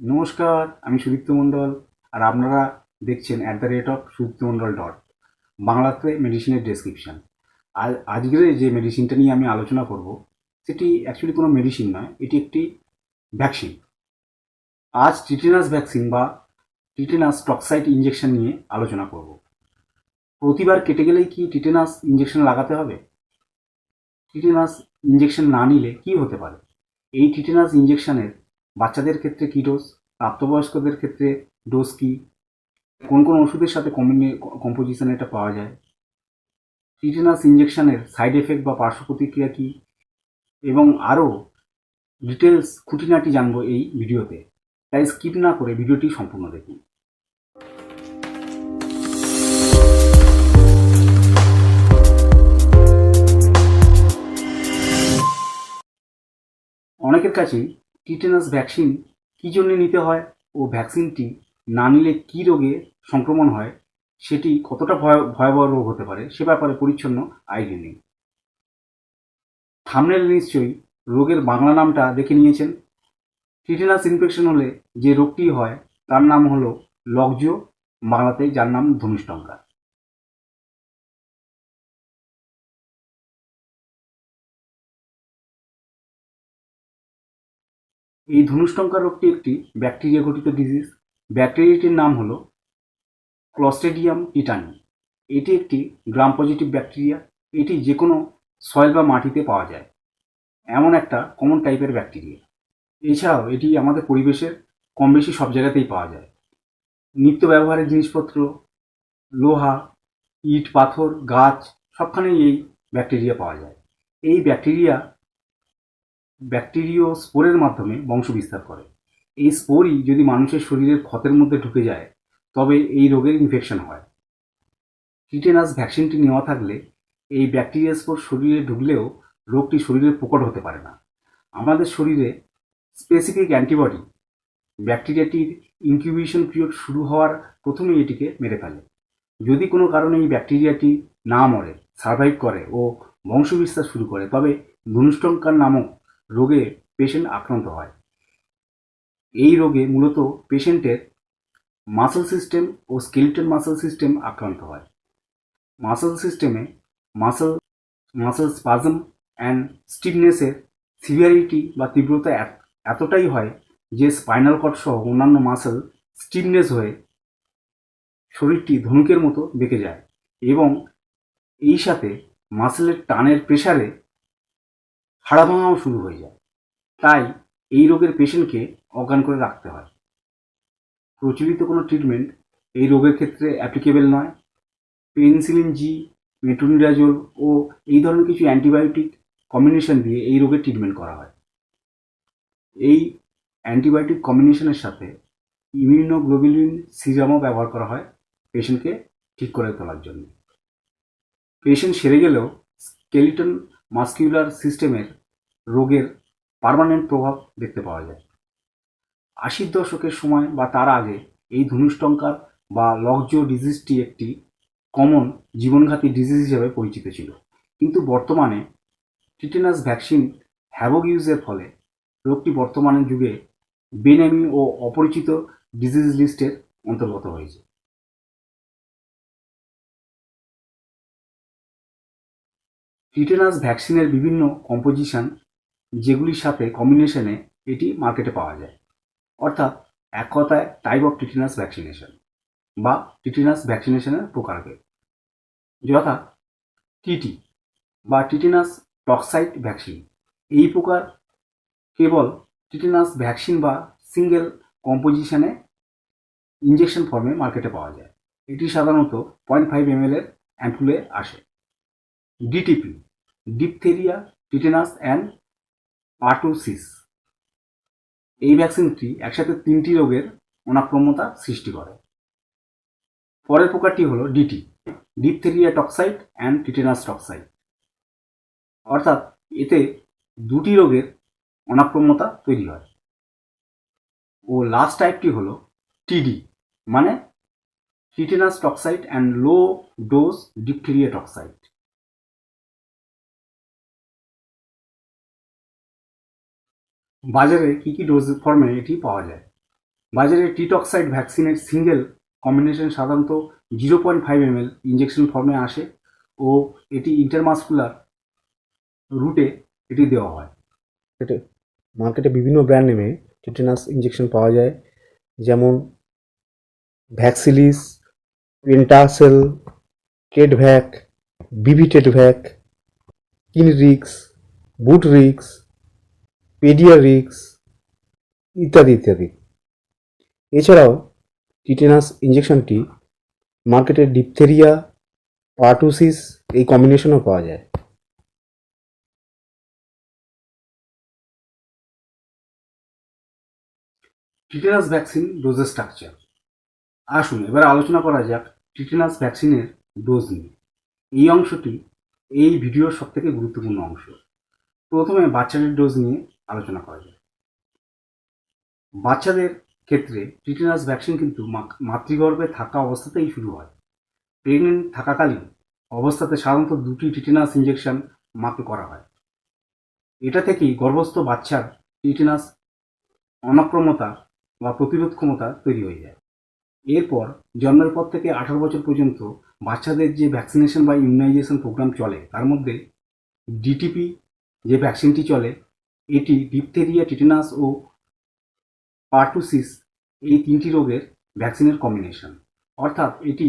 নমস্কার, আমি সুদীপ্ত মণ্ডল আর আপনারা দেখছেন at the rate of Sudipta Mondal dot বাংলাতে মেডিসিনের ডেসক্রিপশান আর আজকের যে মেডিসিনটা নিয়ে আমি আলোচনা করব, সেটি অ্যাকচুয়ালি কোনো মেডিসিন নয়, এটি একটি ভ্যাকসিন আজ টিটেনাস ভ্যাকসিন বা টিটেনাস টক্সাইট ইঞ্জেকশন নিয়ে আলোচনা করব। প্রতিবার কেটে গেলেই কি টিটেনাস ইঞ্জেকশন লাগাতে হবে? টিটেনাস ইঞ্জেকশন না নিলে কি হতে পারে? এই টিটেনাস ইঞ্জেকশনের বাচ্চাদের ক্ষেত্রে কী ডোজ প্রাপ্তবয়স্কদের ক্ষেত্রে ডোজ কী? কোন কোন ওষুধের সাথে কম্বিনে কম্পোজিশন এটা পাওয়া যায়? টিটেনাস ইঞ্জেকশনের সাইড এফেক্ট বা পার্শ্ব প্রতিক্রিয়া কী? এবং আরও ডিটেলস খুঁটিনাটি জানব এই ভিডিওতে। তাই স্কিপ না করে ভিডিওটি সম্পূর্ণ দেখুন। অনেকের কাছেই টিটেনাস ভ্যাকসিন কী জন্য নিতে হয় ও ভ্যাকসিনটি না নিলে কী রোগে সংক্রমণ হয় সেটি কতটা ভয়, ভয়াবহ রোগ হতে পারে সে ব্যাপারে পরিচ্ছন্ন আইডিয়া নেই। থামনেল নিশ্চয়ই রোগের বাংলা নামটা দেখে নিয়েছেন। টিটেনাস ইনফেকশন হলে যে রোগটি হয় তার নাম হলো লকজো, বাংলাতে যার নাম ধনুষ্টঙ্কা। এই ধনুষ্টঙ্কা রোগটি একটি ব্যাকটেরিয়া ঘটিত ডিজিজ ব্যাকটেরিয়াটির নাম হল ক্লস্টেডিয়াম টিটানি এটি একটি গ্রাম পজিটিভ ব্যাকটেরিয়া এটি যে কোনো সয়েল বা মাটিতে পাওয়া যায়। এমন একটা কমন টাইপের ব্যাকটেরিয়া এছাড়াও এটি আমাদের পরিবেশের কম বেশি সব জায়গাতেই পাওয়া যায়। নিত্য ব্যবহারের জিনিসপত্র, লোহা, ইট, পাথর, গাছ, সবখানেই এই ব্যাকটেরিয়া পাওয়া যায়। এই ব্যাকটেরিয়া ব্যাকটেরিয় স্পোরের মাধ্যমে বংশ বিস্তার করে। এই স্পোরই যদি মানুষের শরীরের ক্ষতের মধ্যে ঢুকে যায়, তবে এই রোগের ইনফেকশন হয়। টিটেনাস ভ্যাকসিনটি নেওয়া থাকলে এই ব্যাকটেরিয়া স্পোর শরীরে ঢুকলেও রোগটি শরীরে প্রকট হতে পারে না। আমাদের শরীরে স্পেসিফিক অ্যান্টিবডি ব্যাকটেরিয়াটির ইনকিউবেশন পিরিয়ড শুরু হওয়ার প্রথমেই এটিকে মেরে ফেলে। যদি কোনো কারণে এই ব্যাকটেরিয়াটি না মরে সার্ভাইভ করে ও বংশবিস্তার শুরু করে, তবে ধনুষ্টঙ্কার নামক রোগে পেশেন্ট আক্রান্ত হয়। এই রোগে মূলত পেশেন্টের মাসল সিস্টেম ও স্কেলিটন মাসল সিস্টেম আক্রান্ত হয়। মাসল সিস্টেমে মাসল মাসল স্পাজম অ্যান্ড স্টিফনেসের সিভিয়ারিটি বা তীব্রতা এত- এতটাই হয় যে স্পাইনাল কট সহ অন্যান্য মাসল স্টিফনেস হয়ে শরীরটি ধনুকের মতো বেঁকে যায় এবং এই সাথে মাসেলের টানের প্রেসারে হাড়া ভাঙাও শুরু হয়ে যায়। তাই এই রোগের পেশেন্টকে অজ্ঞান করে রাখতে হয়। প্রচলিত কোনো ট্রিটমেন্ট এই রোগের ক্ষেত্রে অ্যাপ্লিকেবল নয়। পেনসিলিন জি মেটুনিডাজোল ও এই ধরনের কিছু অ্যান্টিবায়োটিক কম্বিনেশন দিয়ে এই রোগের ট্রিটমেন্ট করা হয়। এই অ্যান্টিবায়োটিক কম্বিনেশনের সাথে ইমিউনোগ্লোবিলিন সিরামও ব্যবহার করা হয় পেশেন্টকে ঠিক করে তোলার জন্য। পেশেন্ট সেরে গেলেও স্কেলিটন মাস্কিউলার সিস্টেমের রোগের পার্মানেন্ট প্রভাব দেখতে পাওয়া যায়। আশির দশকের সময় বা তার আগে এই ধনুষ্টঙ্কার বা লকজো ডিজিজটি একটি কমন জীবনঘাতী ডিজিজ হিসেবে পরিচিত ছিল। কিন্তু বর্তমানে টিটেনাস ভ্যাকসিন হ্যাভোগ ইউজের ফলে রোগটি বর্তমানে যুগে বেনামি ও অপরিচিত ডিজিজ লিস্টের অন্তর্গত হয়েছে। টিটেনাস ভ্যাকসিনের বিভিন্ন কম্পোজিশন যেগুলির সাথে কম্বিনেশনে এটি মার্কেটে পাওয়া যায়। অর্থাৎ এক কথায় টাইপ অফ টিটিনাস ভ্যাকসিনেশন বা টিটিনাস ভ্যাকসিনেশনের প্রকারভেদ। যথা টিটি বা টিটিনাস টক্সাইট ভ্যাকসিন এই প্রকার কেবল টিটিনাস ভ্যাকসিন বা সিঙ্গেল কম্পোজিশনে ইঞ্জেকশন ফর্মে মার্কেটে পাওয়া যায়। এটি সাধারণত পয়েন্ট ফাইভ এম এর অ্যাম্পুলে আসে। DTP diphtheria tetanus and pertussis এই ভ্যাকসিনটি একসাথে তিনটি রোগের অনাক্রম্যতা সৃষ্টি করে। পরের প্রকারটি হলো DT diphtheria toxoid and tetanus toxoid অর্থাৎ এতে দুটি রোগের অনাক্রম্যতা তৈরি হয়। ও লাস্ট টাইপটি হলো টিডি মানে tetanus toxoid and low dose diphtheria toxoid বাজারে কী কী ডোজ ফর্মে এটি পাওয়া যায়? বাজারে টিটক্সাইড ভ্যাকসিনের সিঙ্গেল কম্বিনেশন সাধারণত zero point five M L injection ফর্মে আসে ও এটি ইন্টারমাসকুলার রুটে এটি দেওয়া হয়। মার্কেটে মার্কেটে বিভিন্ন ব্র্যান্ড নেমে টিটেনাস ইঞ্জেকশন পাওয়া যায়, যেমন ভ্যাক্সিলিস পেন্টাসেল টেডভ্যাক বিভি টেডভ্যাক কিনরিক্স বুটরিক্স পেডিয়ারিক্স ইত্যাদি ইত্যাদি। এছাড়াও টিটেনাস ইঞ্জেকশনটি মার্কেটে ডিপথেরিয়া, পার্টুসিস, এই কম্বিনেশনও পাওয়া যায়। টিটেনাস ভ্যাকসিন ডোজের স্ট্রাকচার। আসুন, এবার আলোচনা করা যাক টিটেনাস ভ্যাকসিনের ডোজ নিয়ে। এই অংশটি এই ভিডিওর সব থেকে গুরুত্বপূর্ণ অংশ। প্রথমে বাচ্চাদের ডোজ নিয়ে আলোচনা করা যায়। বাচ্চাদের ক্ষেত্রে টিটেনাস ভ্যাকসিন কিন্তু মাতৃগর্ভে থাকা অবস্থাতেই শুরু হয়। প্রেগনেন্ট থাকাকালীন অবস্থাতে সাধারণত দুটি টিটেনাস ইঞ্জেকশন মাকে করা হয়। এটা থেকেই গর্ভস্থ বাচ্চার টিটেনাস অনাক্রমতা বা প্রতিরোধ ক্ষমতা তৈরি হয়ে যায়। এরপর জন্মের পর থেকে আঠারো বছর পর্যন্ত বাচ্চাদের যে ভ্যাকসিনেশন বা ইমিউনাইজেশন প্রোগ্রাম চলে, তার মধ্যে ডিটিপি যে ভ্যাকসিনটি চলে এটি ডিপথেরিয়া টিটেনাস ও পার্টুসিস এই তিনটি রোগের ভ্যাকসিনের কম্বিনেশন অর্থাৎ এটি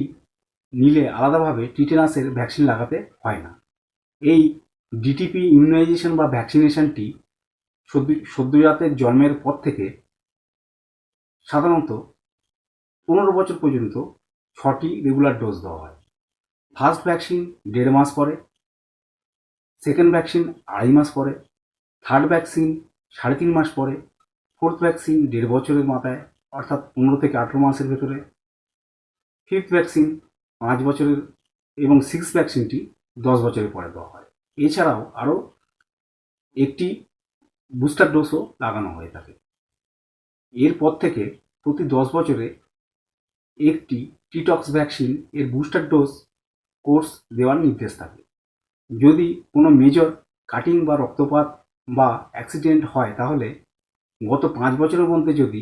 নিলে আলাদাভাবে টিটেনাসের ভ্যাকসিন লাগাতে হয় না। এই ডিটিপি ইমিউনাইজেশন বা ভ্যাকসিনেশনটি সদ্য সদ্যজাতের জন্মের পর থেকে সাধারণত পনেরো বছর পর্যন্ত ছটি রেগুলার ডোজ দেওয়া হয়। ফার্স্ট ভ্যাকসিন দেড় মাস পরে সেকেন্ড ভ্যাকসিন আড়াই মাস পরে থার্ড ভ্যাকসিন সাড়ে তিন মাস পরে ফোর্থ ভ্যাকসিন দেড় বছরের মাথায়, অর্থাৎ পনেরো থেকে আঠেরো মাসের ভেতরে ফিফথ ভ্যাকসিন পাঁচ বছরের এবং সিক্স ভ্যাকসিনটি দশ বছরের পরে দেওয়া হয়। এছাড়াও আরও একটি বুস্টার ডোজও লাগানো হয়ে থাকে। এরপর থেকে প্রতি দশ বছরে একটি টিটক্স ভ্যাকসিন এর বুস্টার ডোজ কোর্স দেওয়ার নির্দেশ থাকে। যদি কোনো মেজর কাটিং বা রক্তপাত বা অ্যাক্সিডেন্ট হয়, তাহলে গত পাঁচ বছরের মধ্যে যদি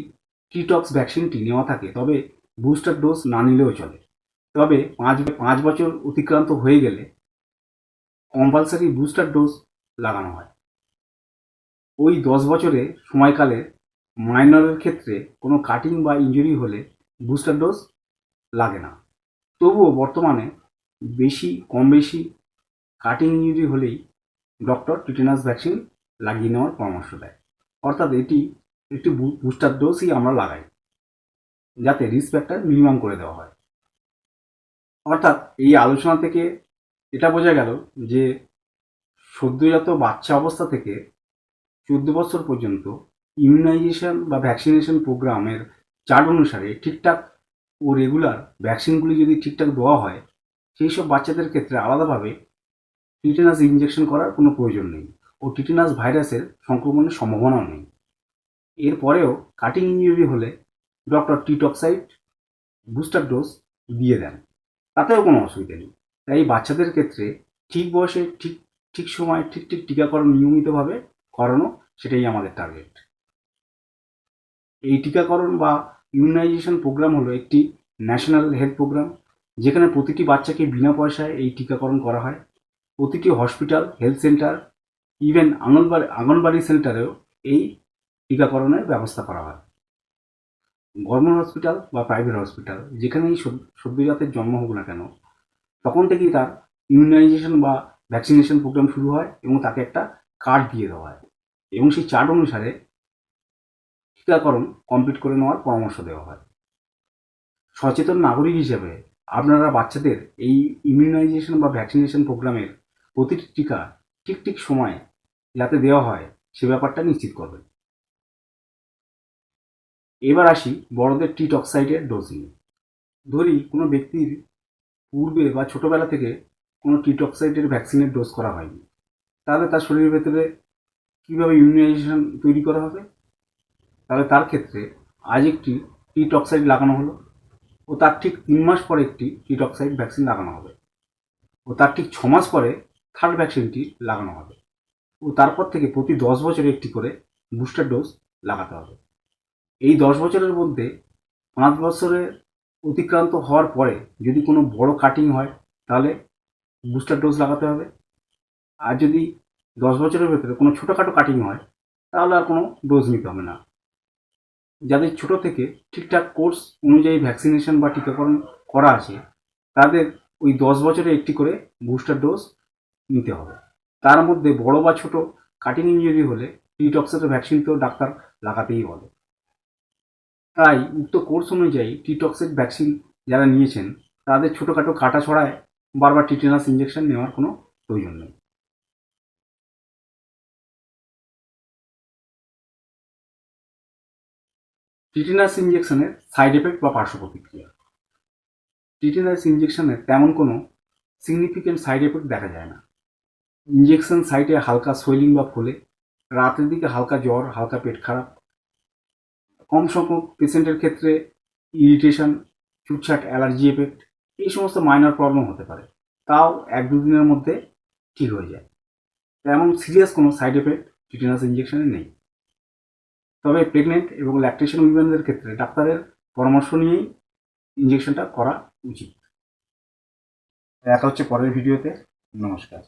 টিটক্স ভ্যাকসিনটি নেওয়া থাকে, তবে বুস্টার ডোজ না নিলেও চলে। তবে পাঁচ পাঁচ বছর অতিক্রান্ত হয়ে গেলে কম্পালসারি বুস্টার ডোজ লাগানো হয়। ওই দশ বছরে সময়কালে মাইনরের ক্ষেত্রে কোনো কাটিং বা ইনজুরি হলে বুস্টার ডোজ লাগে না। তবুও বর্তমানে বেশি, কম বেশি কাটিং ইনজুরি হলেই ডক্টর টিটেনাস ভ্যাকসিন লাগিয়ে নেওয়ার পরামর্শ দেয়। অর্থাৎ এটি একটি বুস্টার ডোজই আমরা লাগাই, যাতে রিস্ক ফ্যাক্টর মিনিমাম করে দেওয়া হয়। অর্থাৎ এই আলোচনা থেকে এটা বোঝা গেল যে সদ্যজাত বাচ্চা অবস্থা থেকে চোদ্দ বছর পর্যন্ত ইমিউনাইজেশন বা ভ্যাকসিনেশন প্রোগ্রামের চার্ট অনুসারে ঠিকঠাক ও রেগুলার ভ্যাকসিনগুলি যদি ঠিকঠাক দেওয়া হয়, সেই সব বাচ্চাদের ক্ষেত্রে আলাদাভাবে টিটেনাস ইঞ্জেকশন করার কোনো প্রয়োজন নেই। ও টিটেনাস ভাইরাসের সংক্রমণের সম্ভাবনাও নেই। এরপরেও কাটিং ইঞ্জুরি হলে doctor TT toxoid booster dose দিয়ে দেন। তাতেও কোনো অসুবিধা নেই। তাই বাচ্চাদের ক্ষেত্রে ঠিক বয়সে, ঠিক ঠিক সময়, ঠিক ঠিক টিকাকরণ নিয়মিতভাবে করানো সেটাই আমাদের টার্গেট এই টিকাকরণ বা ইমিউনাইজেশন প্রোগ্রাম হলো একটি ন্যাশনাল হেলথ প্রোগ্রাম যেখানে প্রতিটি বাচ্চাকে বিনা পয়সায় এই টিকাকরণ করা হয়। প্রতিটি hospital health centre even anganwadi anganwadi সেন্টারেও এই টিকাকরণের ব্যবস্থা করা হয়। গভর্নমেন্ট হসপিটাল বা প্রাইভেট হসপিটাল যেখানেই সদ্যজাতের জন্ম হোক না কেন, তখন থেকেই তার ইমিউনাইজেশন বা ভ্যাকসিনেশন প্রোগ্রাম শুরু হয় এবং তাকে একটা কার্ড দিয়ে দেওয়া হয়। এবং সেই চার্ট অনুসারে টিকাকরণ কমপ্লিট করে নেওয়ার পরামর্শ দেওয়া হয়। সচেতন নাগরিক হিসেবে আপনারা বাচ্চাদের এই ইমিউনাইজেশন বা ভ্যাকসিনেশন প্রোগ্রামের প্রতিটি টিকা ঠিক ঠিক সময়ে যাতে দেওয়া হয়, সে ব্যাপারটা নিশ্চিত করবেন। এবার আসি বড়দের টিটক্সাইডের ডোজ নিয়ে। ধরি কোনো ব্যক্তির পূর্বে বা ছোটবেলা থেকে কোনো টিটক্সাইডের ভ্যাকসিনের ডোজ করা হয়নি। তাহলে তার শরীরের ভেতরে কীভাবে ইমিউনাইজেশন তৈরি করা হবে? তাহলে তার ক্ষেত্রে আজ একটি টিটক্সাইড লাগানো হলো ও তার ঠিক তিন মাস পরে একটি টিটক্সাইড ভ্যাকসিন লাগানো হবে। ও তার ঠিক ছ মাস পরে থার্ড ভ্যাকসিনটি লাগানো হবে। ও তারপর থেকে প্রতি দশ বছরে একটি করে বুস্টার ডোজ লাগাতে হবে। এই দশ বছরের মধ্যে পাঁচ বছরে অতিক্রান্ত হওয়ার পরে যদি কোনো বড় কাটিং হয়, তাহলে বুস্টার ডোজ লাগাতে হবে। আর যদি দশ বছরের ভেতরে কোনো ছোটোখাটো কাটিং হয়, তাহলে আর কোনো ডোজ নিতে হবে না। যাদের ছোট থেকে ঠিকঠাক কোর্স অনুযায়ী ভ্যাকসিনেশন বা টিকাকরণ করা আছে, তাদের ওই দশ বছরে একটি করে বুস্টার ডোজ নিতে হবে। তার মধ্যে বড় বা ছোট কাটিং ইঞ্জুরি হলে টিটক্সের ভ্যাকসিন তো ডাক্তার লাগাতেই বলে। তাই উক্ত কোর্স অনুযায়ী টিটক্সের ভ্যাকসিন যারা নিয়েছেন, তাদের ছোটোখাটো কাটা ছড়ায় বারবার টিটেনাস ইঞ্জেকশন নেওয়ার কোনো প্রয়োজন নেই। টিটেনাস ইঞ্জেকশনের সাইড এফেক্ট বা পার্শ্ব প্রতিক্রিয়া। টিটেনাস ইঞ্জেকশনের তেমন কোনো সিগনিফিকেন্ট সাইড এফেক্ট দেখা যায় না। ইঞ্জেকশন সাইটে হালকা সোয়েলিং বা ফোলে। রাতের দিকে হালকা জ্বর, হালকা পেট খারাপ। কম সংখ্যক পেশেন্টের ক্ষেত্রে ইরিটেশন ছুটছাট অ্যালার্জি এফেক্ট এই সমস্ত মাইনর প্রবলেম হতে পারে। তাও এক দুদিনের মধ্যে ঠিক হয়ে যায়। এমন সিরিয়াস কোনো সাইড এফেক্ট টিটেনাস ইঞ্জেকশনে নেই। তবে প্রেগনেন্ট এবং ল্যাকটেশন উইমেনদের ক্ষেত্রে ডাক্তারের পরামর্শ নিয়েই ইঞ্জেকশনটা করা উচিত। দেখা হচ্ছে পরের ভিডিওতে নমস্কার।